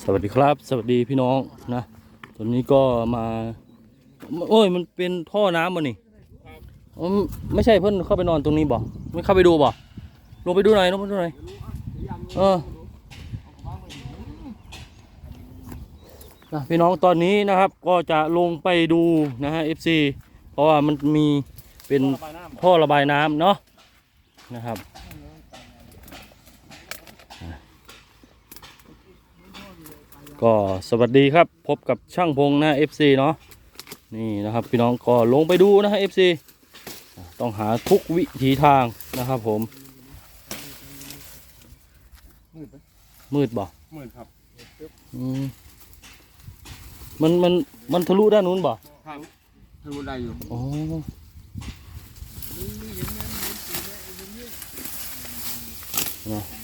สวัสดีครับ สวัสดีพี่น้องนะตอนนี้ก็มาโอ้ยมันเป็นท่อน้ำมันนี่ไม่ใช่เพื่อนเข้าไปนอนตรงนี้บ่ไม่เข้าไปดูบ่ลงไปดูหน่อยลงไปดูหน่อยเออนะพี่น้องตอนนี้นะครับก็จะลงไปดูนะฮะ FC เพราะว่ามันมีเป็นท่อระบายน้ำเนาะนะครับ ก็สวัสดีครับพบกับช่างพงนะ FC เนาะนี่นะครับพี่น้องก็ลงไปดูนะฮะ FC ต้องหาทุกวิถีทางนะครับผม มืดไหมมืดบ่มืดครับอืมมันมันมันทะลุด้านนู้นบ่ครับทะลุได้อยู่อ๋อนะ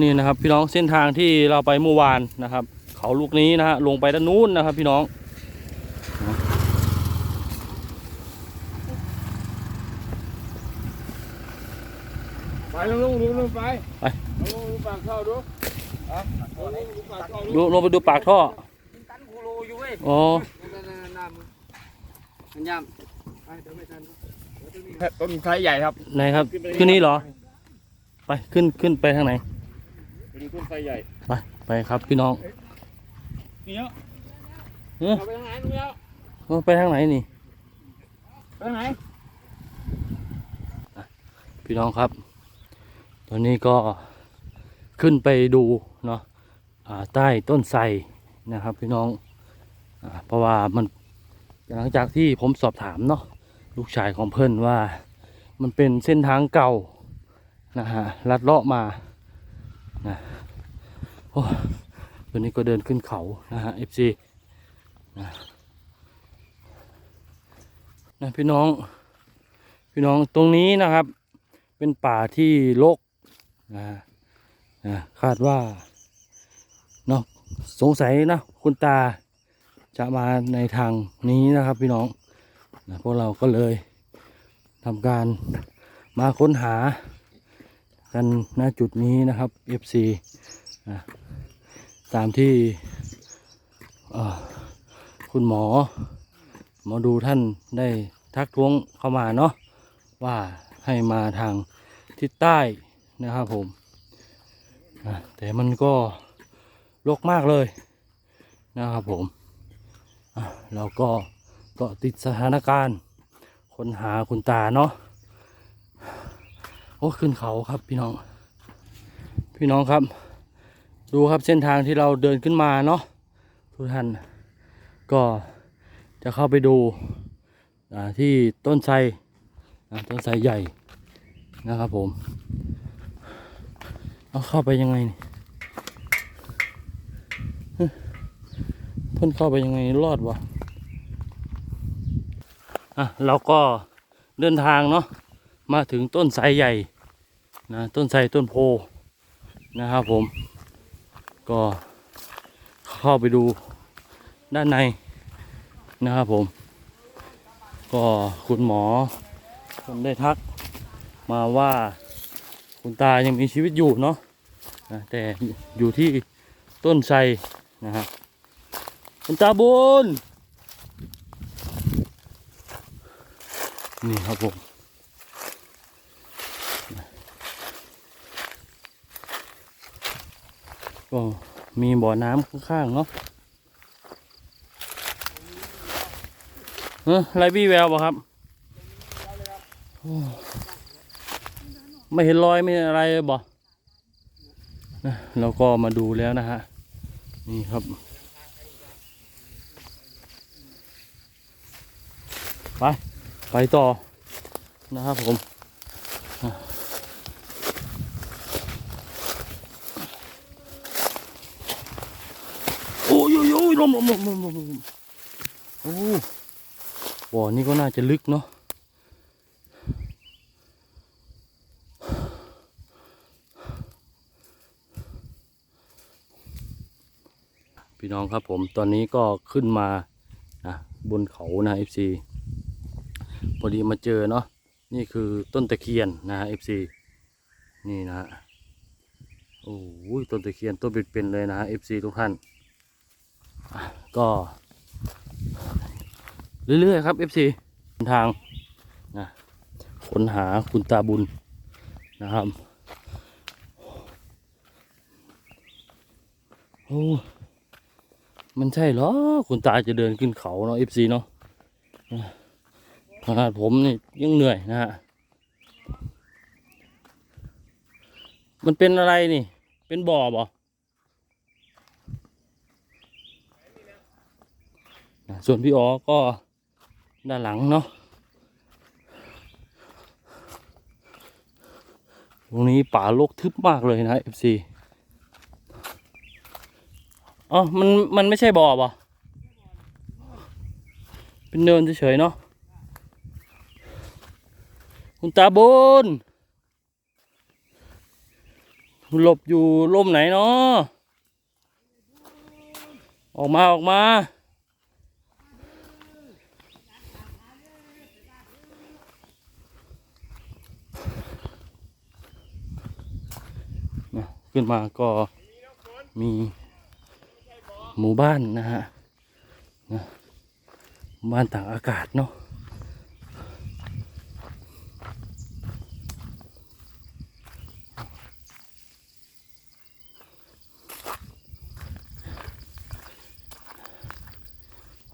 นี่นะครับพี่น้องเส้นทางที่เราไปเมื่อวานนะครับ เขาลูกนี้นะฮะลงไปด้านนู้นนะครับ พี่น้องไปลงลงลงลงไปไปลงลงปากเข้าดูฮะลงลงปากเข้าดูดูลงไปดูปากท่อตันกูรูอยู่เว้ยอ๋อนั่นนั่นนั่นมันย่ำไปเดี๋ยวไม่ทันต้นไทรใหญ่ครับไหนครับขึ้นนี้เหรอ ไปขึ้นขึ้นไปทางไหน ไปดูต้นไทรใหญ่ไปไปครับพี่น้องนี่เนาะเออเอาไปทางไหนนู่นแล้วเออไปทางไหนนี่ไปทางไหนพี่น้องครับ ตอนนี้ก็ขึ้นไปดูเนาะอ่าใต้ต้นไทรนะครับพี่น้องอาเพราะว่ามันหลังจากที่ผมสอบถามเนาะลูกชายของเพื่อนว่ามันเป็นเส้นทางเก่านะฮะลัดเลาะมา นะโอ้วันนี้ก็เดินขึ้นเขานะฮะ FC นะนะพี่น้อง พี่น้องตรงนี้นะครับ เป็นป่าที่รกนะนะคาดว่าเนาะสงสัยนะคุณตาจะมาในทางนี้นะครับพี่น้องนะพวกเราก็เลยทำการมาค้นหา กันณจุดนี้นะครับ FC ตามที่คุณหมอ หมอดูท่านได้ทักท้วงเข้ามาเนาะว่าให้มาทางทิศใต้นะครับผมแต่มันก็รกมากเลยนะครับผมอะเราก็เก็ติดสถานการณ์ค้นหาคุณตาเนาะ อ้ขึ้นเขาครับพี่น้อง พี่น้องครับ ดูครับเส้นทางที่เราเดินขึ้นมาเนาะทุกท่านก็จะเข้าไปดูที่ต้นไทรต้นไทรใหญ่นะครับผมเอาเข้าไปยังไงนี่ฮึเพ่นเข้าไปยังไงรอดวะอะเราก็เดินทางเนาะ มาถึงต้นไทรใหญ่นะต้นไทรต้นโพนะครับผม ก็เข้าไปดูด้านในนะครับผม ก็คุณหมอผมได้ทักมาว่าคุณตายังมีชีวิตอยู่เนาะนะแต่อยู่ที่ต้นไทรนะฮะคุณตาบุญนี่ครับผม ก็มีบ่อน้ำข้างๆเนาะเออไรบี้แววบ่ครับ ไม่เห็นรอยไม่เห็นอะไรบ่นะเราก็มาดูแล้วนะฮะ นี่ครับไป ไปต่อนะครับผมอะโอ้ยโอ้ยโอ้ย ลมลมลมลมลมลมโอ้บ่อนี้ก็น่าจะลึกเนาะพี่น้องครับผมตอนนี้ก็ขึ้นมานะบนเขานะ FC พอดีมาเจอเนาะนี่คือต้นตะเคียนนะ FC นี่นะฮะโอ้ยต้นตะเคียนต้นเป็นๆเลยนะฮะ FC ทุกท่าน ก็ เรื่อยๆครับ FC เดินทางนะค้นหาคุณตาบุญนะครับโอ้มันใช่เหรอ คุณตาจะเดินขึ้นเขาเนาะ FC เนาะขนาดผมนี่ยังเหนื่อยนะฮะ มันเป็นอะไรนี่ เป็นบ่อบ่ นะส่วนพี่อ๋อก็ด้านหลังเนาะตรงนี้ป่าโลกทึบมากเลยนะ FC อ๋อ มัน มันไม่ใช่บ่อบ่ะเป็นเนินเฉยๆเนาะ คุณตาบนหลบอยู่ร่มไหนเนาะออกมาออกมา ขึ้นมาก็มีหมู่บ้านนะฮะนะบ้านต่างอากาศเนาะ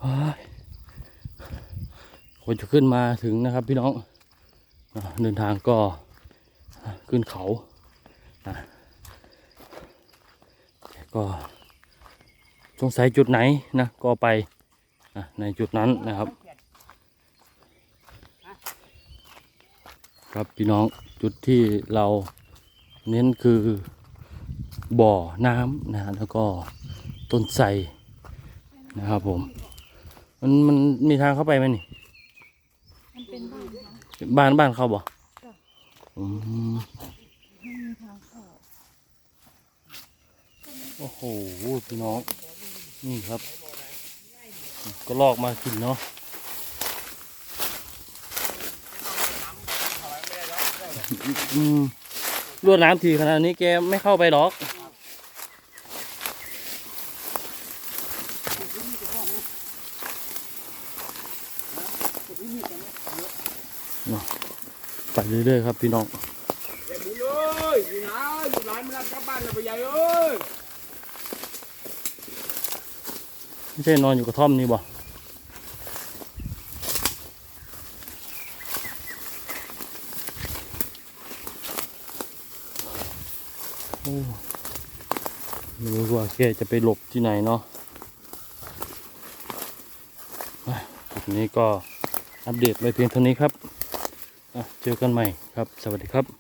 ว้ายคนจะขึ้นมาถึงนะครับพี่น้อง เดินทางก็ขึ้นเขาอะ ก็สงสัยจุดไหนนะก็ไปอะในจุดนั้นนะครับ ครับพี่น้องจุดที่เราเน้นคือบ่อน้ำนะแล้วก็ต้นไทรนะครับผม มันมันมีทางเข้าไปไหมนี่มันเป็นบ้านนะบ้านบ้านเขาบ่จ้ะอืมไม่มีทางเข้า โอ้โหพี่น้องนี่ครับ ก็ลอกมากินเนาะอืมรวดน้ำทีขนาดนี้แกไม่เข้าไปหรอกไปเรื่อยๆครับพี่น้องอย่าบุญเลยอยู่ไหนอยู่ไหนมันรับกลับบ้านแล้วไปใหญ่เอ้ย ไม่ใช่นอนอยู่กระท่อมนี่บ่ไม่รู้ว่าแกจะไปหลบที่ไหนเนาะจุดนี้ก็อัปเดตไปเพียงเท่านี้ครับ เจอกันใหม่ครับ สวัสดีครับ